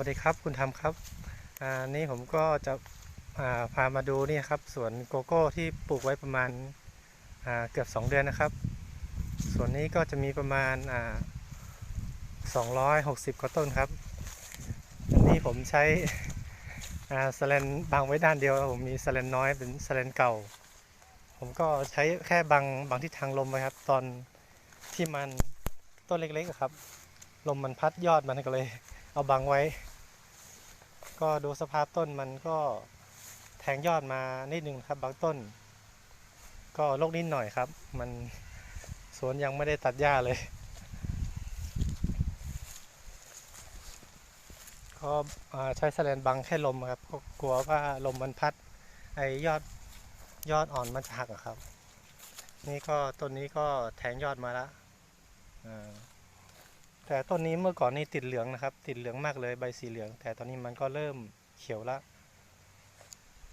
วัสดีครับคุณธรรมครับอ่านี่ผมก็จะอ่าพามาดูนี่ครับสวนโกโก้ที่ปลูกไว้ประมาณอ่าเกือบ 2 เดือนนะครับสวนนี้ก็จะมีประมาณอ่า260กว่าต้นครับอันนี้ผมใช้อ่าสแลนบังไว้ด้านเดียวผมมีสแลนน้อยเป็นสแลนเก่า ผมก็ใช้แค่บังบังที่ทางลมไว้ครับตอนที่มันต้นเล็กๆครับ ลมมันพัดยอดมันก็เลย เอาบังไว้ ก็ดูสภาพต้นมันก็แทงยอดมานิดนึงครับบางต้น ก็โรคนิดหน่อยครับ มันสวนยังไม่ได้ตัดหญ้าเลย ก็ใช้แสแลนบังแค่ลมครับก็กลัวว่าลมมันพัดไอยอดยอดอ่อนมันจะหักครับ นี่ก็ต้นนี้ก็แทงยอดมาแล้วอ่า แต่ต้นนี้เมื่อก่อนนี่ติดเหลืองนะครับ ติดเหลืองมากเลยใบสีเหลือง แต่ตอนนี้มันก็เริ่มเขียวละ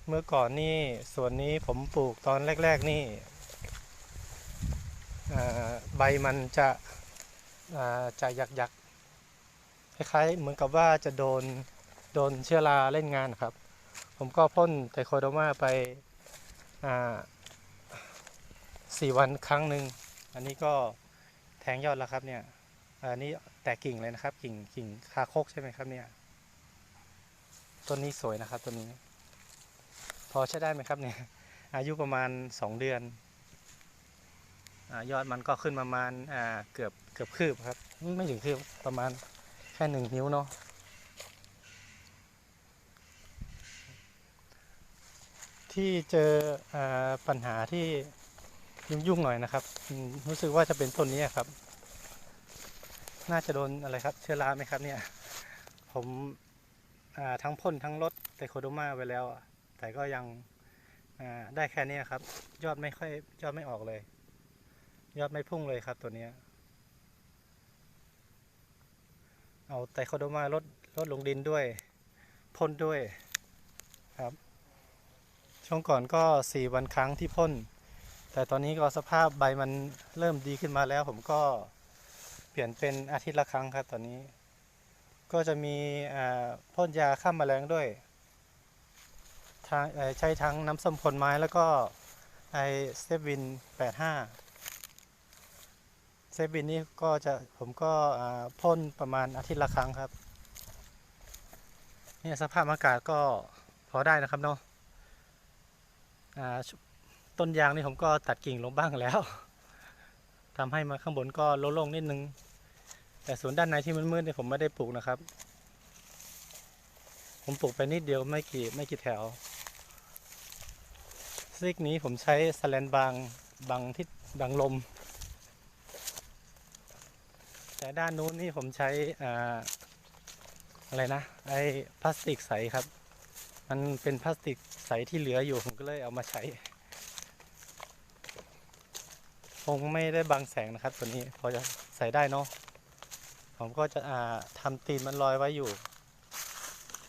เมื่อก่อนนี่ส่วนนี้ผมปลูกตอนแรก ๆนี่ใบมันจะจะหยักๆคล้ายๆเหมือนกับว่าจะโดนโดนเชื้อราเล่นงานครับ ผมก็พ่นไตรโคโดมาไปสี่วันครั้งหนึ่ง อันนี้ก็แทงยอดแล้วครับเนี่ย อันนี้แตกกิ่งเลยนะครับ กิ่งกิ่งคาโคกใช่ไหมครับเนี่ยต้นนี้สวยนะครับต้นนี้ พอใช้ได้ไหมครับเนี่ย อายุประมาณสองเดือนอยอดมันก็ขึ้นประมาณเกือบเกือบคืบครับ ไม่ถึงคืบประมาณแค่หนึ่งนิ้วเนาะที่เจออปัญหาที่ยุ่งๆหน่อยนะครับ รู้สึกว่าจะเป็นต้นนี้ครับ น่าจะโดนอะไรครับ เชื้อราไหมครับเนี่ย ผมทั้งพ่นทั้งลดไตโคโดมาไปแล้ว แต่ก็ยังได้แค่นี้ครับ ยอดไม่ค่อยยอดไม่ออกเลย ยอดไม่พุ่งเลยครับตัวนี้ เอาไตโคโดมาลดลดลงดินด้วยพ่นด้วยครับ ช่วงก่อนก็สี่วันครั้งที่พ่น แต่ตอนนี้ก็สภาพใบมันเริ่มดีขึ้นมาแล้วผมก็ เปลี่ยนเป็นอาทิตย์ละครั้งครับตอนนี้ ก็จะมีพ่นยาฆ่าแมลงด้วยทางใช้ทั้งน้ำส้มผลไม้แล้วก็ไอเซฟวิน 85 เซฟวินนี่ก็จะผมก็พ่นประมาณอาทิตย์ละครั้งครับเนี่ยสภาพอากาศก็พอได้นะครับเนาะอ่าชุต้นยางนี่ผมก็ตัดกิ่งลงบ้างแล้ว ทำให้มาข้างบนก็โล่งๆนิดนึง แต่ส่วนด้านในที่มืดๆเนี่ยผมไม่ได้ปลูกนะครับ ผมปลูกไปนิดเดียวไม่กี่ไม่กี่แถวซีกนี้ผมใช้สแลนบางบางทิศบางลม แต่ด้านนู้นนี่ผมใช้อ่าอะไรนะไอ้พลาสติกใสครับ มันเป็นพลาสติกใสที่เหลืออยู่ผมก็เลยเอามาใช้ คงไม่ได้บังแสงนะครับ ตัวนี้พอจะใส่ได้เนาะผมก็จะอ่าทำตีนมันลอยไว้อยู่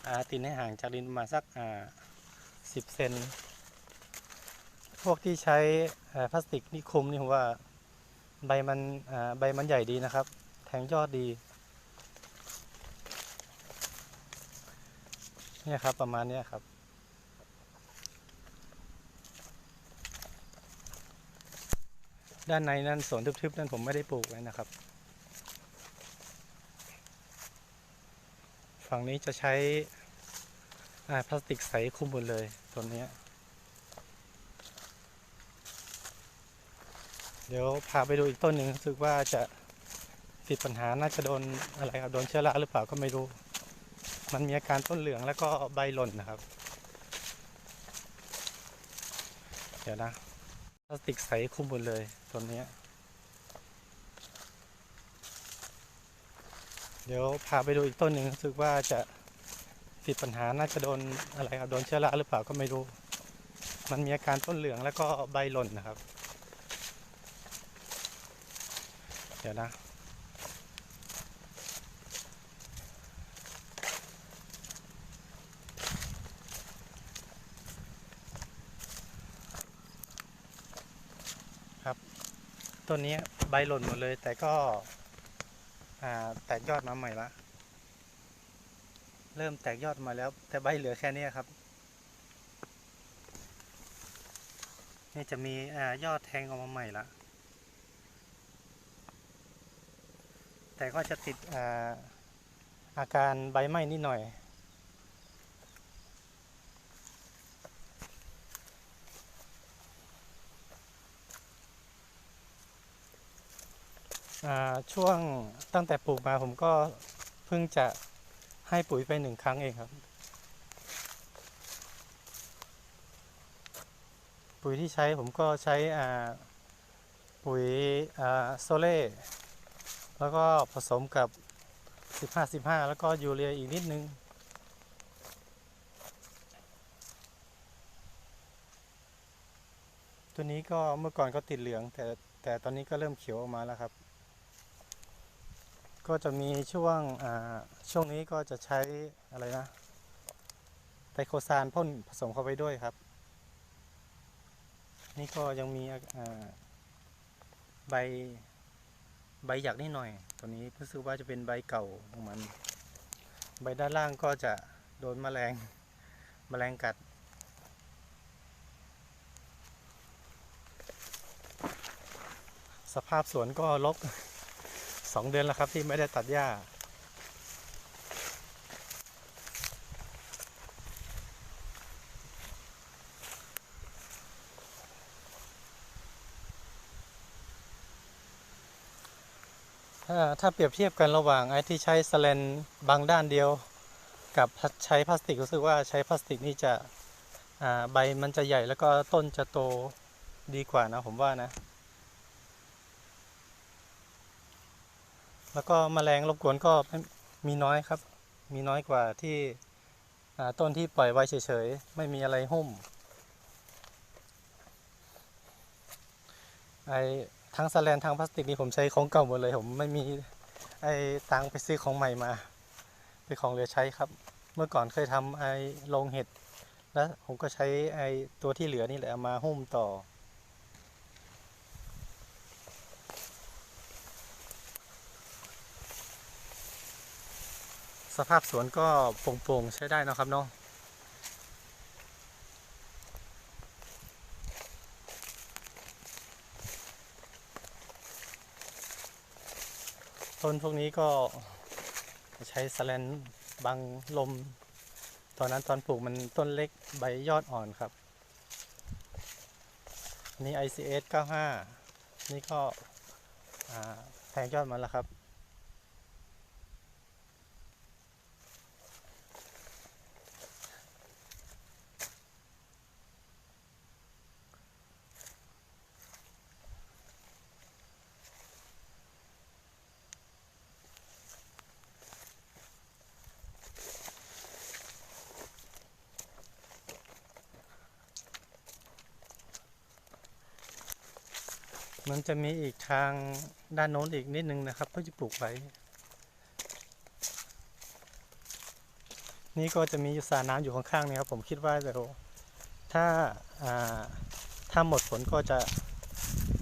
อ่าตีนให้ห่างจากดินมาสักอ่าสิบเซนพวกที่ใช้พลาสติกนี่คุมนี่ผมว่าใบมันอ่าใบมันใหญ่ดีนะครับ แทงยอดดีเนี่ยครับประมาณเนี้ยครับ ด้านในนั้นสวนทึบๆ นั้นผมไม่ได้ปลูกไว้นะครับ ฝั่งนี้จะใช้พลาสติกใสคุมหมดเลยตัวเนี้ยเดี๋ยวพาไปดูอีกต้นหนึ่งรู้สึกว่าจะติดปัญหาน่าจะโดนอะไรครับโดนเชื้อราหรือเปล่าก็ไม่รู้ มันมีอาการต้นเหลืองแล้วก็ใบหล่นนะครับ เดี๋ยวนะ พลาสติกใสคุมหมดเลยตัวนี้ เดี๋ยวพาไปดูอีกต้นหนึ่งรู้สึกว่าจะติดปัญหาน่าจะโดนอะไรครับ โดนเชื้อราหรือเปล่าก็ไม่รู้ มันมีอาการต้นเหลืองแล้วก็ใบหล่นนะครับ เดี๋ยวนะ ต้นนี้ใบหล่นหมดเลย แต่ก็แตกยอดมาใหม่ละเริ่มแตกยอดมาแล้ว แต่ใบเหลือแค่นี้ครับ นี่จะมีอยอดแทงออกมาใหม่ละแต่ก็จะติดอาอาการใบไหม้นิดหน่อย ช่วงตั้งแต่ปลูกมาผมก็เพิ่งจะให้ปุ๋ยไปหนึ่งครั้งเองครับ ปุ๋ยที่ใช้ผมก็ใช้ปุ๋ยโซเล่แล้วก็ผสมกับ 15 15 แล้วก็ยูเรียอีกนิดนึงตัวนี้ก็เมื่อก่อนก็ติดเหลืองแต่แต่ตอนนี้ก็เริ่มเขียวออกมาแล้วครับ ก็จะมีช่วงช่วงนี้ก็จะใช้อะไรนะไตรโคซานพ่นผสมเข้าไปด้วยครับ นี่ก็ยังมีใบใบหยักนิดหน่อย ตัวนี้รู้สึกว่าจะเป็นใบเก่าของมัน ใบด้านล่างก็จะโดนแมลงแมลงกัด สภาพสวนก็รก สองเดือนแล้วครับที่ไม่ได้ตัดหญ้า ถ้าถ้าเปรียบเทียบกันระหว่างไอ้ที่ใช้สแลนบางด้านเดียว กับใช้พลาสติกรู้สึกว่าใช้พลาสติกนี่จะใบมันจะใหญ่แล้วก็ต้นจะโตดีกว่านะผมว่านะ แล้วก็แมลงรบกวนก็ไม่มีน้อยครับ มีน้อยกว่าที่ต้นที่ปล่อยไว้เฉยๆ ไม่มีอะไรหุ้มไอทั้งสแลนทั้งพลาสติกนี่ผมใช้ของเก่าหมดเลย ผมไม่มีไอตังไปซื้อของใหม่มา เป็นของเหลือใช้ครับ เมื่อก่อนเคยทำไอโรงเห็ด แล้วผมก็ใช้ไอตัวที่เหลือนี่แหละมาหุ้มต่อ สภาพสวนก็โปร่งๆใช้ได้นะครับเนาะต้นพวกนี้ก็ใช้สแลนบังลม ตอนนั้นตอนปลูกมันต้นเล็กใบยอดอ่อนครับนนี้ ICS 95 นี่ก็แทงยอดมาแล้วครับ มันจะมีอีกทางด้านโน้นอีกนิดนึงนะครับเพื่อจะปลูกไว้ นี่ก็จะมีสระน้ำอยู่ข้างๆนี่ครับ ผมคิดว่าเดี๋ยวถ้าอ่าถ้าหมดฝนก็จะ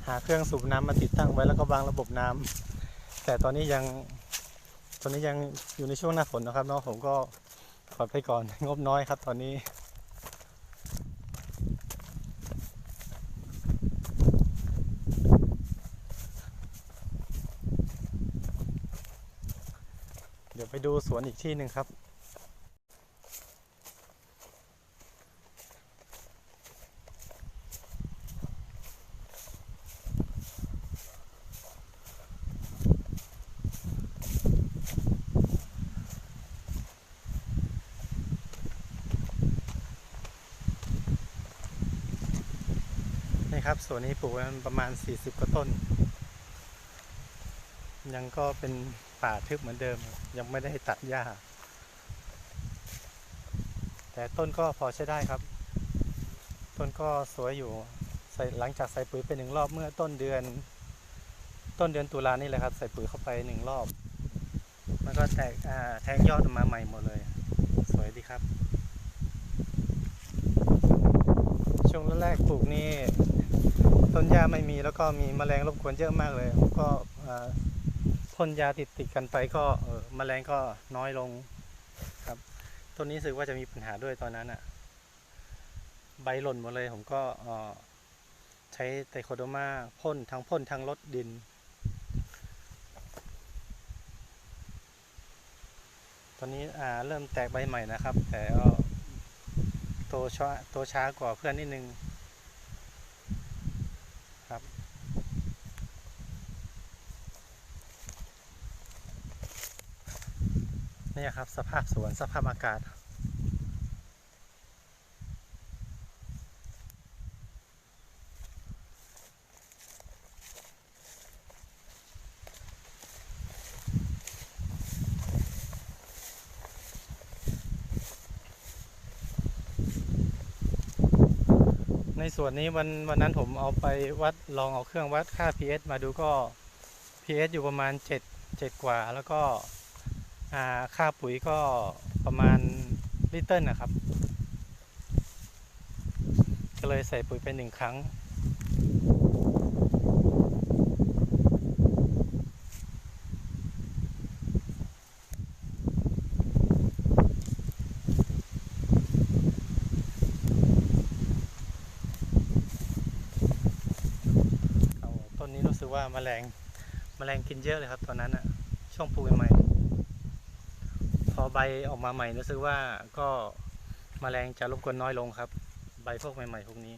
หาเครื่องสูบน้ำมาติดตั้งไว้แล้วก็วางระบบน้ำแต่ตอนนี้ยังตอนนี้ยังอยู่ในช่วงหน้าฝนนะครับเนาะผมก็ขอไปก่อนงบน้อยครับ ตอนนี้ เดี๋ยวไปดู สวนอีกที่หนึ่งครับ นี่ครับสวนนี้ปลูกประมาณ 40 กว่าต้น ยังก็เป็น ป่าทึบเหมือนเดิม ยังไม่ได้ตัดหญ้า แต่ต้นก็พอใช้ได้ครับ ต้นก็สวยอยู่ใส่หลังจากใส่ปุ๋ยไปหนึ่งรอบเมื่อต้นเดือน ต้นเดือนตุลานี่แหละครับ ใส่ปุ๋ยเข้าไปหนึ่งรอบ มันก็แตกแทงยอดออกมาใหม่หมดเลย สวยดีครับ ช่วงแรกๆปลูกนี่ต้นหญ้าไม่มีแล้วก็มีแมลงรบกวนเยอะมากเลย ก็ พ่นยาติดติดกันไปก็เออแมลงก็น้อยลงครับต้นนี้รู้สึกว่าจะมีปัญหาด้วยตอนนั้นอะใบหล่นหมดเลยผมก็เออใช้ไตโคโดมาพ่นทั้งพ่นทั้งลดดินตอนนี้อ่าเริ่มแตกใบใหม่นะครับ แต่ก็โตช้าโตช้ากว่าเพื่อนนิดนึงครับ นี่ครับ สภาพสวนสภาพอากาศ ในส่วนนี้วันวันนั้นผมเอาไปวัดลองเอาเครื่องวัดค่า pH มาดูก็ pH อยู่ประมาณ 7 7 กว่าแล้วก็ ค่าปุ๋ยก็ประมาณลิตรนะครับ ก็เลยใส่ปุ๋ยไปหนึ่งครั้งเอาต้นนี้รู้สึกว่าแมลงแมลงกินเยอะเลยครับตอนนั้นอะช่วงปลูกใหม่ อใบออกมาใหม่รู้สึกว่าก็แมลงจะรบกวนน้อยลงครับ ใบพวกใหม่ ๆ พวกนี้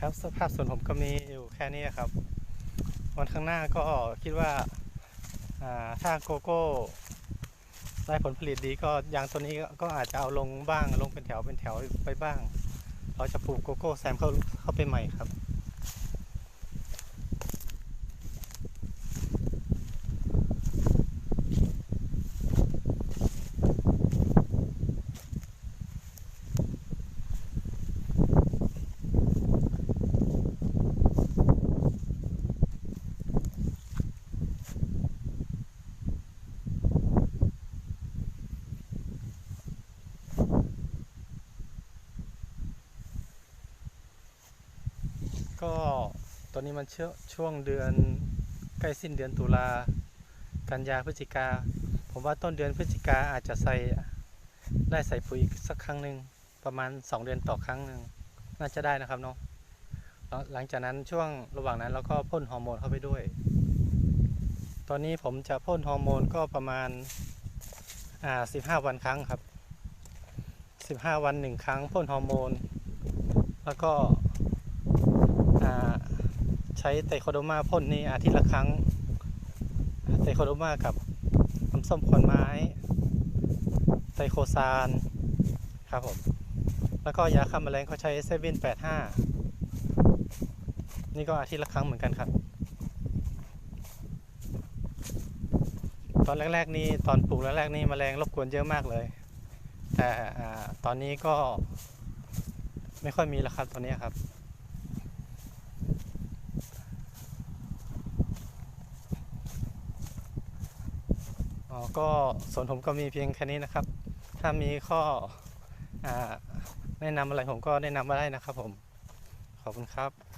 ครับสภาพสวนผมก็มีอยู่แค่นี้ครับ วันข้างหน้าก็คิดว่าถ้าโกโก้ ได้ผลผลิตดีก็ยางตัวนี้ก็อาจจะเอาลงบ้างลงเป็นแถวเป็นแถวไปบ้าง เราจะปลูกโกโก้แซมเข้าเข้าไปใหม่ครับ ก็ต อนนี้มันเชื่อช่วงเดือนใกล้สิ้นเดือนตุลากันยาพฤศจิกา ผมว่าต้นเดือนพฤศจิกาอาจจะใส่ได้ใส่ปุ๋ยสักครั้งหนึ่งประมาณ 2 เดือนต่อครั้งหนึ่งน่าจะได้นะครับเนาะหลังจากนั้นช่วงระหว่างนั้นเราก็พ่นฮอร์โมนเข้าไปด้วย ตอนนี้ผมจะพ่นฮอร์โมนก็ประมาณอ่า15วันครั้งครับ15วันหนึ่งครั้งพ่นฮอร์โมน แล้วก็ ใช้ไตรโคโดมาพ่นนี่อาทิตย์ละครั้งไตรโคโดมากับน้ำส้มขอนไม้ไตรโคซานครับผมแล้วก็ยาฆ่าแมลงเขาใช้เซเว่นแปดห้านี่ก็อาทิตย์ละครั้งเหมือนกันครับ ตอนแรกๆนี่ตอนปลูกแรกๆนี่แมลงรบกวนเยอะมากเลย แต่ตอนนี้ก็ไม่ค่อยมีแล้วครับตอนนี้ครับ ก็ส่วนผมก็มีเพียงแค่นี้นะครับ ถ้ามีข้ออแนะนำอะไรผมก็แนะนำมาได้นะครับผม ขอบคุณครับ